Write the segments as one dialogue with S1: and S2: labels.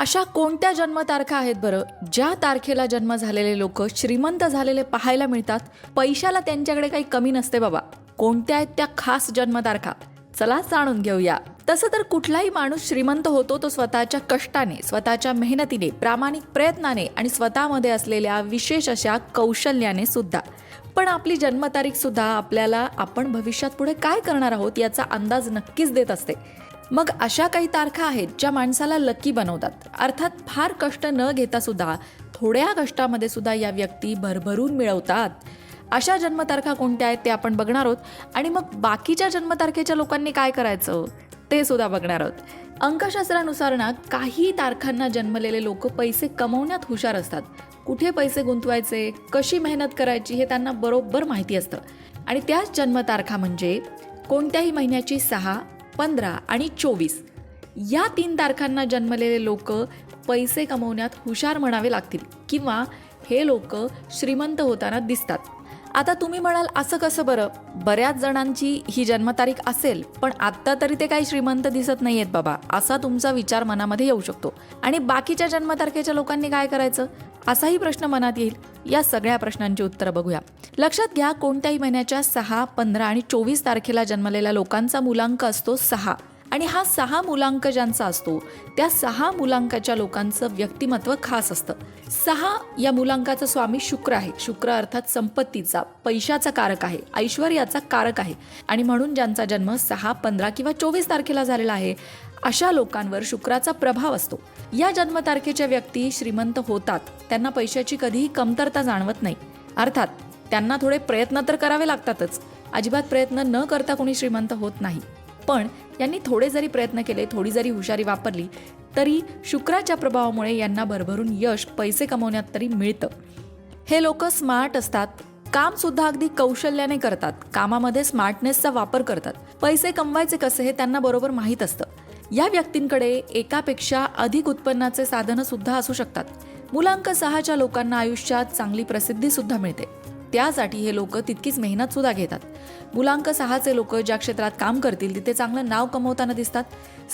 S1: अशा कोणत्या जन्मतारखा आहेत बरं? ज्या तारखेला जन्म झालेले लोक श्रीमंत झालेले पाहायला मिळतात पैशाला त्यांच्याकडे काही कमी नसते बाबा. कोणत्या आहेत त्या खास जन्मतारखा? चला जाणून घेऊया. तसं तर कुठलाही माणूस श्रीमंत होतो तो स्वतःच्या कष्टाने स्वतःच्या मेहनतीने प्रामाणिक प्रयत्नाने आणि स्वतःमध्ये असलेल्या विशेष अशा कौशल्याने सुद्धा. पण आपली जन्मतारीख सुद्धा आपल्याला आपण भविष्यात पुढे काय करणार आहोत याचा अंदाज नक्कीच देत असते. मग अशा काही तारखा आहेत ज्या माणसाला लकी बनवतात. अर्थात फार कष्ट न घेता सुद्धा थोड्या कष्टामध्ये सुद्धा या व्यक्ती भरभरून मिळवतात. अशा जन्मतारखा कोणत्या आहेत ते आपण बघणार आहोत. आणि मग बाकीच्या जन्मतारखेच्या लोकांनी काय करायचं? ते सुद्धा बघणार आहोत. अंकशास्त्रानुसार ना काही तारखांना जन्मलेले लोक पैसे कमवण्यात हुशार असतात. कुठे पैसे गुंतवायचे कशी मेहनत करायची हे त्यांना बरोबर माहिती असतं. आणि त्याच जन्मतारखा म्हणजे कोणत्याही महिन्याची सहा पंधरा आणि चोवीस. या तीन तारखांना जन्मलेले लोक पैसे कमवण्यात हुशार म्हणावे लागतील किंवा हे लोक श्रीमंत होताना दिसतात. आता तुम्ही म्हणाल असं कसं बरं? बऱ्याच जणांची ही जन्मतारीख असेल पण आत्ता तरी ते काही श्रीमंत दिसत नाही आहेत बाबा. असा तुमचा विचार मनामध्ये येऊ शकतो. आणि बाकीच्या जन्मतारखेच्या लोकांनी काय करायचं? असाही प्रश्न मनात येईल. या सगळ्या प्रश्नांची उत्तरं बघूया. लक्षात घ्या कोणत्याही महिन्याच्या सहा पंधरा आणि चोवीस तारखेला जन्मलेल्या लोकांचा मुलांक असतो सहा. आणि हा सहा मुलांक ज्यांचा असतो त्या सहा मुलांकाच्या लोकांचं व्यक्तिमत्व खास असतं. सहा या मुलांकाचा स्वामी शुक्र आहे. शुक्र अर्थात संपत्तीचा पैशाचा कारक आहे ऐश्वर्याचा कारक आहे. आणि म्हणून ज्यांचा जन्म सहा पंधरा किंवा चोवीस तारखेला झालेला आहे अशा लोकांवर शुक्राचा प्रभाव असतो. या जन्मतारखेच्या व्यक्ती श्रीमंत होतात. त्यांना पैशाची कधीही कमतरता जाणवत नाही. अर्थात त्यांना थोडे प्रयत्न तर करावे लागतातच. अजिबात प्रयत्न न करता कोणी श्रीमंत होत नाही. पण यांनी थोडे जरी प्रयत्न केले थोडी जरी हुशारी वापरली तरी शुक्राच्या प्रभावामुळे यांना भरभरून यश पैसे कमवण्यात तरी मिळतं. हे लोक स्मार्ट असतात काम सुद्धा अगदी कौशल्याने करतात कामामध्ये स्मार्टनेसचा वापर करतात. पैसे कमवायचे कसे हे त्यांना बरोबर माहीत असतं. या व्यक्तींकडे एकापेक्षा अधिक उत्पन्नाचे साधनं सुद्धा असू शकतात. मुलांक सहाच्या लोकांना आयुष्यात चांगली प्रसिद्धी सुद्धा मिळते. त्यासाठी हे लोक तितकीच मेहनत सुद्धा घेतात. मुलांक सहाचे लोक ज्या क्षेत्रात काम करतील तिथे चांगलं नाव कमवताना दिसतात.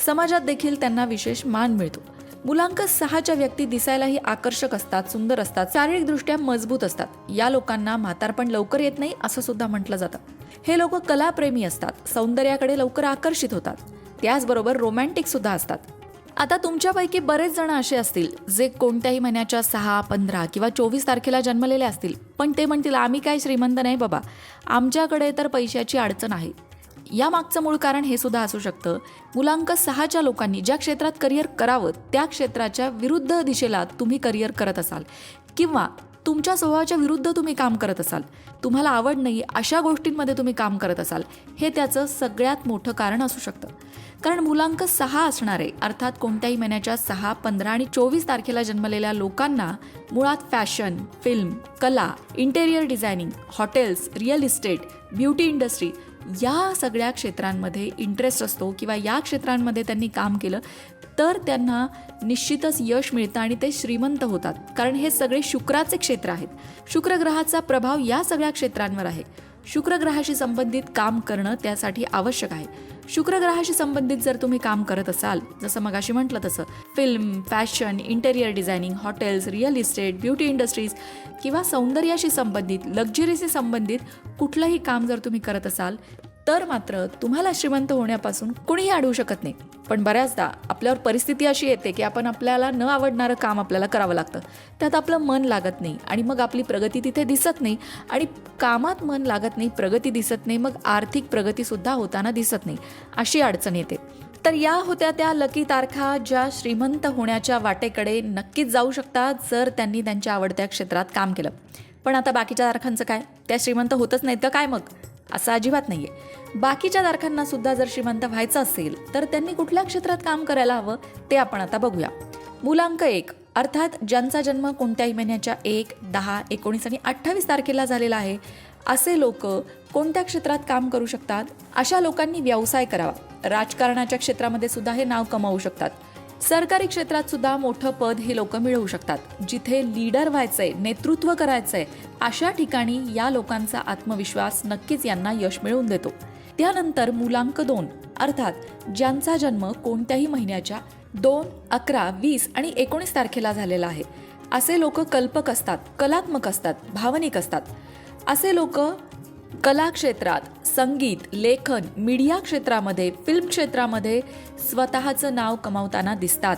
S1: समाजात देखील त्यांना विशेष मान मिळतो. मुलांक सहाच्या व्यक्ती दिसायलाही आकर्षक असतात सुंदर असतात शारीरिकदृष्ट्या मजबूत असतात. या लोकांना म्हातारपण लवकर येत नाही असं सुद्धा म्हटलं जातं. हे लोक कलाप्रेमी असतात सौंदर्याकडे लवकर आकर्षित होतात. त्याचबरोबर रोमॅन्टिक सुद्धा असतात. आता तुमच्यापैकी बरेच जण असे असतील जे कोणत्याही महिन्याच्या सहा पंधरा किंवा चोवीस तारखेला जन्मलेले असतील. पण ते म्हणतील आम्ही काय श्रीमंत नाही बाबा. आमच्याकडे तर पैशाची अडचण आहे. या मागचं मूळ कारण हे सुद्धा असू शकतं. मुलांक सहाच्या लोकांनी ज्या क्षेत्रात करिअर करावं त्या क्षेत्राच्या विरुद्ध दिशेला तुम्ही करिअर करत असाल. किंवा तुमच्या स्वभावाच्या विरुद्ध तुम्ही काम करत असाल. तुम्हाला आवड नाही अशा गोष्टींमध्ये तुम्ही काम करत असाल हे त्याचं सगळ्यात मोठं कारण असू शकतं. कारण मुलांक सहा असणारे अर्थात कोणत्याही महिन्याच्या सहा पंधरा आणि चोवीस तारखेला जन्मलेल्या लोकांना मुळात फॅशन फिल्म कला interior designing hotels real estate beauty industry या सगळ्या क्षेत्रांमध्ये इंटरेस्ट असतो किंवा या क्षेत्रांमध्ये त्यांनी काम केलं तर त्यांना निश्चितच यश मिळतं आणि ते श्रीमंत होतात. कारण हे सगळे शुक्राचे क्षेत्र आहेत. शुक्र ग्रहाचा प्रभाव या सगळ्या क्षेत्रांवर आहे. शुक्रग्रहाशी संबंधित काम करणं त्यासाठी आवश्यक आहे. शुक्रग्रहाशी संबंधित जर तुम्ही काम करत असाल जसं मगाशी म्हटलं तसं film fashion interior designing hotels real estate beauty industries किंवा सौंदर्याशी संबंधित लक्झरीशी संबंधित कुठलंही काम जर तुम्ही करत असाल तर मात्र तुम्हाला श्रीमंत होण्यापासून कुणीही अडवू शकत नाही. पण बऱ्याचदा आपल्यावर परिस्थिती अशी येते की आपण आपल्याला न आवडणारं काम आपल्याला करावं लागतं. त्यात आपलं मन लागत नाही आणि मग आपली प्रगती तिथे दिसत नाही आणि कामात मन लागत नाही प्रगती दिसत नाही मग आर्थिक प्रगतीसुद्धा होताना दिसत नाही अशी अडचण येते. तर या होत्या त्या लकी तारखा ज्या श्रीमंत होण्याच्या वाटेकडे नक्कीच जाऊ शकतात जर त्यांनी त्यांच्या आवडत्या क्षेत्रात काम केलं. पण आता बाकीच्या तारखांचं काय? त्या श्रीमंत होतच नाही तर काय मग? असं अजिबात नाहीये. बाकीच्या तारखांना सुद्धा जर श्रीमंत व्हायचं असेल तर त्यांनी कुठल्या क्षेत्रात काम करायला हवं ते आपण आता बघूया. मुलांक एक अर्थात ज्यांचा जन्म कोणत्याही महिन्याच्या एक दहा एकोणीस आणि अठ्ठावीस तारखेला झालेला आहे असे लोक कोणत्या क्षेत्रात काम करू शकतात? अशा लोकांनी व्यवसाय करावा. राजकारणाच्या क्षेत्रामध्ये सुद्धा हे नाव कमावू शकतात. सरकारी क्षेत्रात सुद्धा मोठं पद हे लोक मिळवू शकतात. जिथे लीडर व्हायचंय नेतृत्व करायचंय अशा ठिकाणी या लोकांचा आत्मविश्वास नक्कीच यांना यश मिळवून देतो. त्यानंतर मुलांक दोन अर्थात ज्यांचा जन्म कोणत्याही महिन्याच्या दोन अकरा वीस आणि एकोणीस तारखेला झालेला आहे. असे लोक कल्पक असतात कलात्मक असतात भावनिक असतात. असे लोक कला क्षेत्रात संगीत लेखन मीडिया क्षेत्रामध्ये फिल्म क्षेत्रामध्ये स्वतःचं नाव कमावताना दिसतात.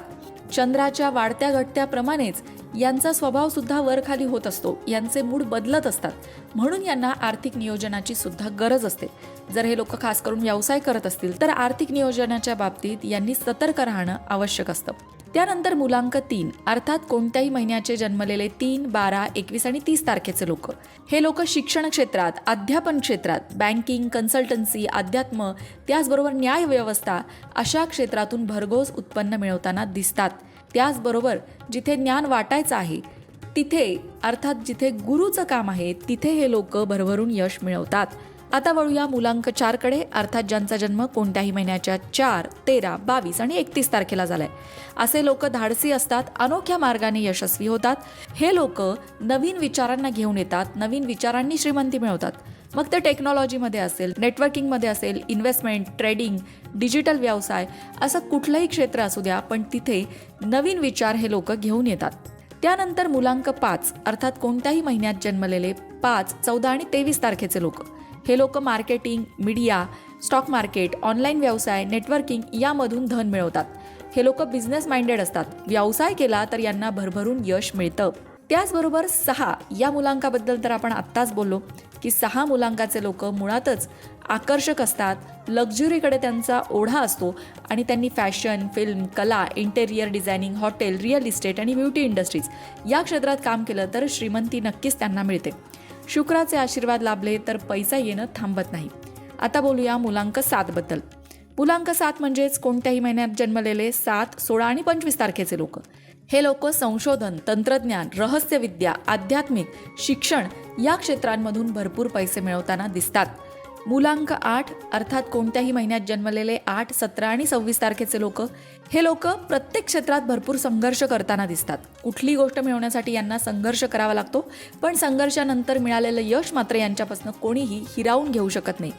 S1: चंद्राच्या वाढत्या घटत्याप्रमाणेच यांचा स्वभाव सुद्धा वरखाली होत असतो. यांचे मूड बदलत असतात. म्हणून यांना आर्थिक नियोजनाची सुद्धा गरज असते. जर हे लोक खास करून व्यवसाय करत असतील तर आर्थिक नियोजनाच्या बाबतीत यांनी सतर्क राहणं आवश्यक असतं. त्यानंतर मुलांक तीन अर्थात कोणत्याही महिन्याचे जन्मलेले तीन बारा एकवीस आणि तीस तारखेचे लोक. हे लोक शिक्षण क्षेत्रात अध्यापन क्षेत्रात बँकिंग कन्सल्टन्सी अध्यात्म त्याचबरोबर न्याय व्यवस्था अशा क्षेत्रातून भरघोस उत्पन्न मिळवताना दिसतात. त्याचबरोबर जिथे ज्ञान वाटायचं आहे तिथे अर्थात जिथे गुरुचं काम आहे तिथे हे लोक भरभरून यश मिळवतात. आता वळूया मुलांक चारकडे. अर्थात ज्यांचा जन्म कोणत्याही महिन्याच्या चार तेरा बावीस आणि एकतीस तारखेला झालाय. असे लोक धाडसी असतात अनोख्या मार्गाने यशस्वी होतात. हे लोक नवीन विचारांना घेऊन येतात नवीन विचारांनी श्रीमंती मिळवतात. मग ते टेक्नॉलॉजीमध्ये असेल नेटवर्किंगमध्ये असेल इन्व्हेस्टमेंट ट्रेडिंग डिजिटल व्यवसाय असं कुठलंही क्षेत्र असू द्या पण तिथे नवीन विचार हे लोक घेऊन येतात. त्यानंतर मुलांक पाच अर्थात कोणत्याही महिन्यात जन्मलेले पाच चौदा आणि तेवीस तारखेचे लोक. हे लोक marketing media stock market online व्यवसाय नेटवर्किंग यामधून धन मिळवतात. हे लोक बिझनेस माइंडेड असतात. व्यवसाय केला तर यांना भरभरून यश मिळतं. त्याचबरोबर सहा या मुलांकाबद्दल तर आपण आत्ताच बोललो की सहा मुलांकाचे लोक मुळातच आकर्षक असतात लक्झुरीकडे त्यांचा ओढा असतो आणि त्यांनी फॅशन फिल्म कला interior designing hotel real estate आणि ब्युटी इंडस्ट्रीज या क्षेत्रात काम केलं तर श्रीमंती नक्कीच त्यांना मिळते. शुक्राचे आशीर्वाद लाभले तर पैसा येणं थांबत नाही. आता बोलूया मुलांक सातबद्दल मुलांक सात म्हणजेच कोणत्याही महिन्यात जन्मलेले सात सोळा आणि पंचवीस तारखेचे लोक. हे लोक संशोधन तंत्रज्ञान रहस्यविद्या आध्यात्मिक शिक्षण या क्षेत्रांमधून भरपूर पैसे मिळवताना दिसतात. मुलांक आठ अर्थात कोणत्याही महिन्यात जन्मलेले आठ सतरा आणि सव्वीस तारखेचे लोक हे लोक प्रत्येक क्षेत्रात भरपूर संघर्ष करताना दिसतात. कुठली गोष्ट मिळवण्यासाठी यांना संघर्ष करावा लागतो पण संघर्षानंतर मिळालेलं यश मात्र यांच्यापासून कोणीही हिरावून घेऊ शकत नाही.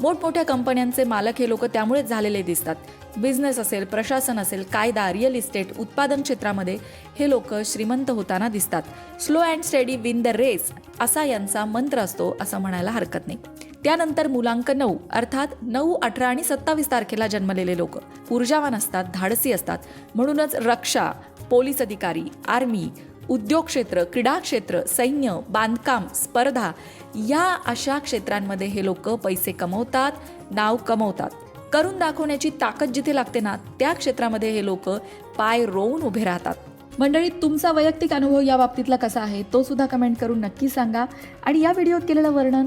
S1: मोठमोठ्या कंपन्यांचे मालक हे लोक त्यामुळेच झालेले दिसतात. बिझनेस असेल प्रशासन असेल कायदा रिअल इस्टेट उत्पादन क्षेत्रामध्ये हे लोक श्रीमंत होताना दिसतात. Slow and study win the race असा यांचा मंत्र असतो असं म्हणायला हरकत नाही. त्यानंतर मुलांक नऊ अर्थात नऊ अठरा आणि सत्तावीस तारखेला जन्मलेले लोक. ऊर्जावान असतात धाडसी असतात. म्हणूनच रक्षा पोलीस अधिकारी आर्मी उद्योग क्षेत्र क्रीडा क्षेत्र सैन्य बांधकाम स्पर्धा या अशा क्षेत्रांमध्ये हे लोक पैसे कमवतात नाव कमवतात. करून दाखवण्याची ताकद जिथे लागते ना त्या क्षेत्रामध्ये हे लोक पाय रोवून उभे राहतात. मंडळी तुमचा वैयक्तिक अनुभव या बाबतीतला कसा आहे तो सुद्धा कमेंट करून नक्की सांगा. आणि या व्हिडिओत केलेलं वर्णन?